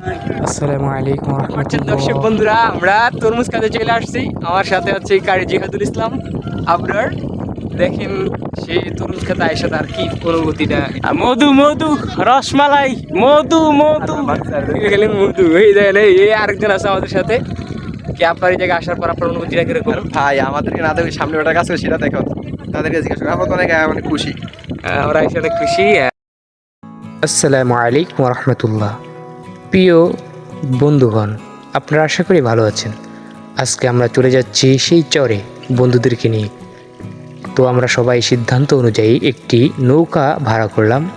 আসসালামু আলাইকুম পাচ্ছেন দর্শক বন্ধুরা আমরা তরমুজ কাজে চলে আসছি। আমার সাথে আছে কারি জিহাদুল ইসলাম আবরার। দেখেন সে তরমুজ খেতে আয়সা তার কি অনুভূতিটা? মধু মধু রসমালাই মধু মধু। গেলেন মধু এই দেখেন এই এই আরেকজন আছে আমাদের সাথে। কি আপনার এই জায়গায় আসার পর আপনার অনুভূতিটা কীরকম? ভাই আমাদেরকে না দেখে সামনে ওটা কাছে সেটা দেখো। তাদেরকে জিজ্ঞাসা করো আমরা তো অনেক খুশি। আমরা এসে অনেক খুশি। আসসালামু আলাইকুম রহমতুল্লাহ। প্রিয় বন্ধুগণ, আপনারা আশা করি ভালো আছেন। আজকে আমরা চলে যাচ্ছি সেই চরে বন্ধুদেরকে নিয়ে। তো আমরা সবাই সিদ্ধান্ত অনুযায়ী একটি নৌকা ভাড়া করলাম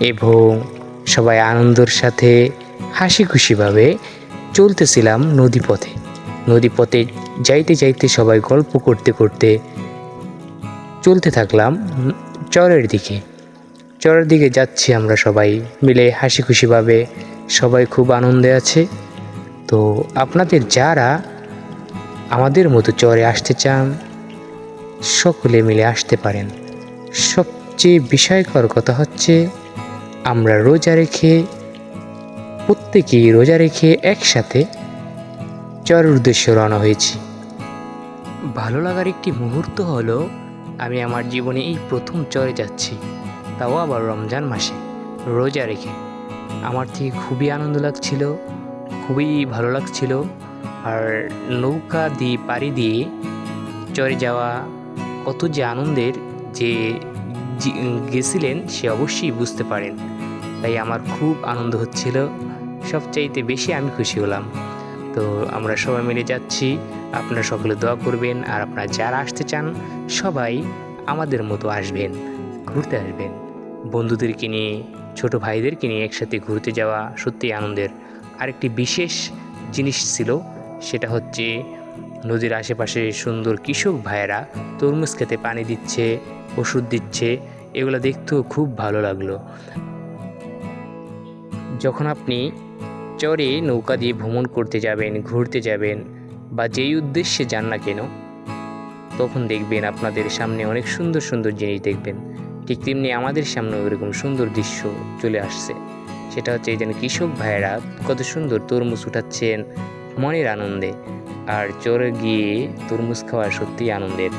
এবং সবাই আনন্দের সাথে হাসি খুশিভাবে চলতেছিলাম নদীপথে। নদীপথে যাইতে যাইতে সবাই গল্প করতে করতে চলতে থাকলাম চরের দিকে। চরের দিকে যাচ্ছি আমরা সবাই মিলে হাসি খুশিভাবে সবাই খুব আনন্দে আছে। তো আপনাদের যারা আমাদের মতো চরে আসতে চান, সকলে মিলে আসতে পারেন। সবচেয়ে বিষয়কর কথা হচ্ছে, আমরা রোজা রেখে, প্রত্যেকেই রোজা রেখে একসাথে চরের উদ্দেশ্যে রওনা হয়েছি। ভালো লাগার একটি মুহূর্ত হলো, আমি আমার জীবনে এই প্রথম চরে যাচ্ছি, তাও আবার রমজান মাসে, রোজা রেখে। আমার থেকে খুবই আনন্দ লাগছিল, খুবই ভালো লাগছিল। আর নৌকা দিয়ে পাড়ি দিয়ে চরে যাওয়া কত যে আনন্দের যে গেছিলেন সে অবশ্যই বুঝতে পারেন। তাই আমার খুব আনন্দ হচ্ছিল, সবচাইতে বেশি আমি খুশি হলাম। তো আমরা সবাই মিলে যাচ্ছি, আপনারা সকলে দোয়া করবেন, আর আপনারা যারা আসতে চান, সবাই আমাদের মতো আসবেন, ঘুরতে আসবেন। বন্ধুদেরকে নিয়ে ছোট ভাইদেরকে নিয়ে একসাথে ঘুরতে যাওয়া সত্যিই আনন্দের। আরেকটি বিশেষ জিনিস ছিল, সেটা হচ্ছে নদীর আশেপাশে সুন্দর কৃষক ভাইয়েরা তরমুজ খেতে পানি দিচ্ছে, ওষুধ দিচ্ছে, এগুলো দেখতেও খুব ভালো লাগল। যখন আপনি চরে নৌকা দিয়ে ভ্রমণ করতে যাবেন, ঘুরতে যাবেন বা যেই উদ্দেশ্যে যান না কেন, তখন দেখবেন আপনাদের সামনে অনেক সুন্দর সুন্দর জিনিস দেখবেন। ঠিক তেমনি আমাদের সামনেও এরকম সুন্দর দৃশ্য চলে আসছে। সেটা হচ্ছে এই যেন কৃষক ভাইয়েরা কত সুন্দর তরমুজ উঠাচ্ছেন মনের আনন্দে। আর চরে গিয়ে তরমুজ খাওয়া সত্যিই আনন্দের।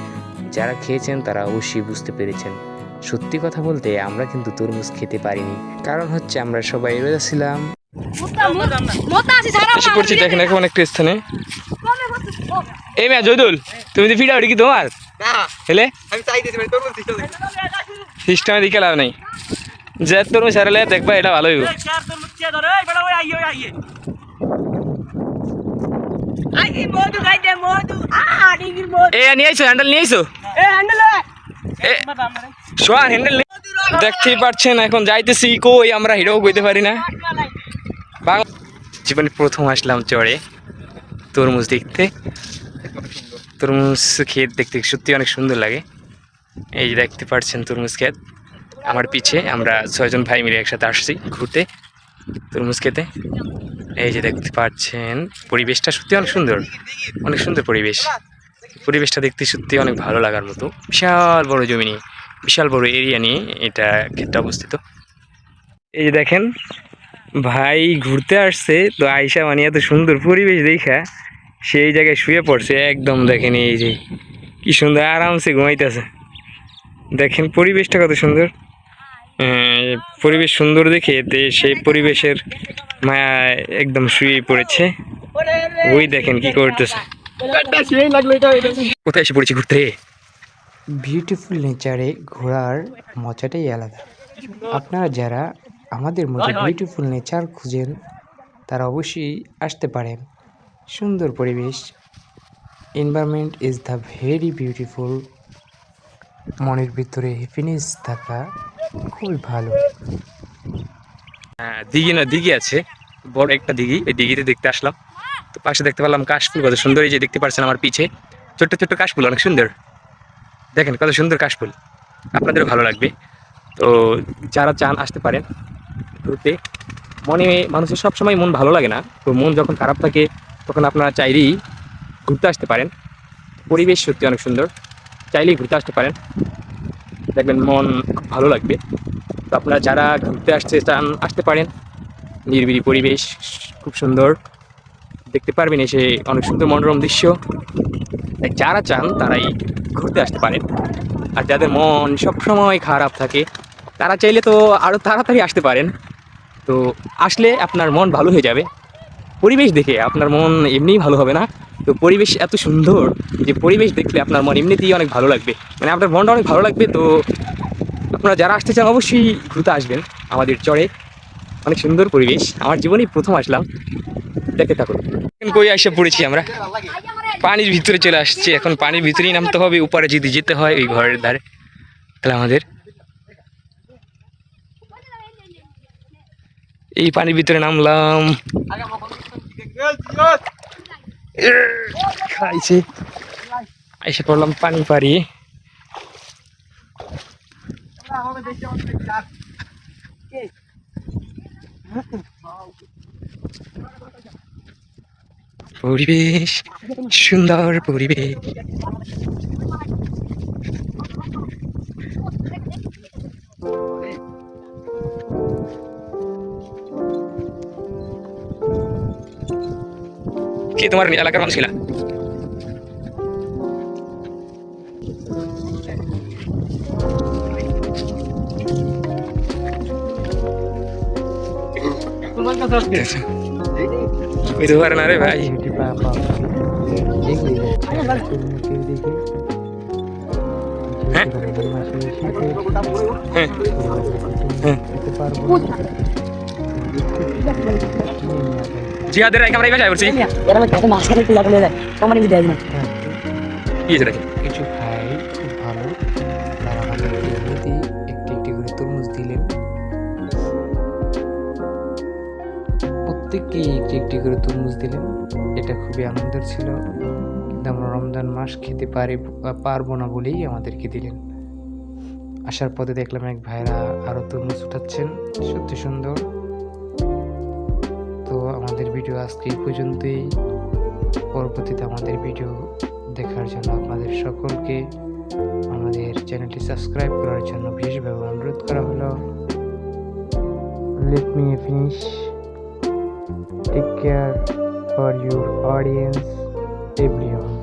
যারা খেয়েছেন তারা অবশ্যই বুঝতে পেরেছেন। সত্যি কথা বলতে আমরা কিন্তু তরমুজ খেতে পারিনি। কারণ হচ্ছে আমরা সবাই রোজা ছিলাম। দেখেন এখন একটা স্থানে। এই মেয়া জয়দুল তুমি তো ফিডা কি তোমার? হেলে? তোর বলছিস সিস্টেমে দিকে লাভ নেই। যে তরমুজ হারালে দেখবা এটা ভালোই হইব। এ এ এ দেখতেই পাচ্ছেন এখন যাইতেছি কই আমরা হিরো কইতে পারি না। জীবনে প্রথম আসলাম চড়ে তরমুজ দেখতে। তরমুজ ক্ষেত দেখতে সত্যি অনেক সুন্দর লাগে। এই যে দেখতে পাচ্ছেন তরমুজ ক্ষেত। আমার পিছে আমরা ছয়জন ভাই মিলে একসাথে আসছি ঘুরতে তরমুজ খেতে। এই যে দেখতে পাচ্ছেন পরিবেশটা সত্যি অনেক সুন্দর। অনেক সুন্দর পরিবেশ। পরিবেশটা দেখতে সত্যি অনেক ভালো লাগার মতো। বিশাল বড় জমি নিয়ে, বিশাল বড় এরিয়া নিয়ে এটা ক্ষেতটা অবস্থিত। এই যে দেখেন ভাই ঘুরতে আসছে, তো আয়সা মানে এত সুন্দর পরিবেশ দেখা সেই জায়গায় শুয়ে পড়ছে, একদম দেখেন এই যে, কি সুন্দর, আরামসে ঘুমাইতেছে। দেখেন পরিবেশটা কত সুন্দর। পরিবেশ সুন্দর দেখে সেই পরিবেশের মায়া একদম শুয়ে পড়েছে। ওই দেখেন কি করতেছে। কোথায় এসে পড়েছি ঘুরতে? বিউটিফুল নেচারে ঘোরার মজাটাই আলাদা। আপনারা যারা আমাদের মতো বিউটিফুল নেচার খুঁজেন তারা অবশ্যই আসতে পারেন সুন্দর পরিবেশ। Environment is the very beautiful মনের ভিতরে হ্যাপিনেস থাকা খুবই ভালো। হ্যাঁ দিঘি না দিঘি আছে। বড় একটা দিঘি। এই দিঘিতে দেখতে আসলাম। তো পাশে দেখতে পেলাম কাশফুল। কত সুন্দর এই যে দেখতে পাচ্ছেন আমার পিছে। ছোট্ট ছোট্ট কাশফুল অনেক সুন্দর। দেখেন কত সুন্দর কাশফুল। আপনাদেরও ভালো লাগবে। তো যারা চান আসতে পারেন। ঘুরতে মনে মানুষের সবসময় মন ভালো লাগে না। তো মন যখন খারাপ থাকে, তখন আপনারা চাইলেই ঘুরতে আসতে পারেন। পরিবেশ সত্যি অনেক সুন্দর। চাইলেই ঘুরতে আসতে পারেন। দেখবেন মন খুব ভালো লাগবে। তো আপনারা যারা ঘুরতে আসতে চান, আসতে পারেন। নিরিবিলি পরিবেশ, খুব সুন্দর। দেখতে পারবেন এসে অনেক সুন্দর মনোরম দৃশ্য। তাই যারা চান, তারাই ঘুরতে আসতে পারেন। আর যাদের মন সবসময় খারাপ থাকে তারা চাইলে তো আরও তাড়াতাড়ি আসতে পারেন। তো আসলে আপনার মন ভালো হয়ে যাবে। পরিবেশ দেখে আপনার মন এমনিই ভালো হবে না। তো পরিবেশ এত সুন্দর যে পরিবেশ দেখলে আপনার মন এমনিতেই অনেক ভালো লাগবে। মানে আপনার মনটা অনেক ভালো লাগবে, তো আপনারা যারা আসতে চান অবশ্যই ঘুরতে আসবেন আমাদের চরে। অনেক সুন্দর পরিবেশ। আমার জীবনেই প্রথম আসলাম। দেখতে থাকুন। কই এসে পড়েছি আমরা? পানির ভিতরে চলে আসছি। এখন পানির ভিতরেই নামতে হবে। উপরে যদি যেতে হয় ওই ঘরের ধারে। তাহলে আমাদের এই পানির ভিতরে নামলাম। খাইছে। এসে পড়লাম পানি পাড়ি। পরিবেশ সুন্দর পরিবেশ। কে তোমার এলাকার মানুষ ছিলা ওই তো পারে না রে ভাই হ্যাঁ হ্যাঁ হ্যাঁ জিহাদের আমরা করছি এরা একটু লাগালে যায় কমানি দিতে না কি কিছু ভাই খুব ভালো। তারা আমাদের একটি একটি করে তরমুজ দিলেন। প্রত্যেককেই একটি একটি করে তরমুজ দিলেন। এটা খুবই আনন্দের ছিল। কিন্তু আমরা রমজান মাস খেতে পারি পারব না বলেই আমাদেরকে দিলেন। আসার পথে দেখলাম এক ভাইরা আরও তরমুজ উঠাচ্ছেন। সত্যি সুন্দর। তো আমাদের ভিডিও আজকে এই পর্যন্তই। পরবর্তীতে আমাদের ভিডিও দেখার জন্য আপনাদের সকলকে আমাদের চ্যানেলটি সাবস্ক্রাইব করার জন্য বিশেষভাবে অনুরোধ করা হলো। Let me finish take care for your audience everyone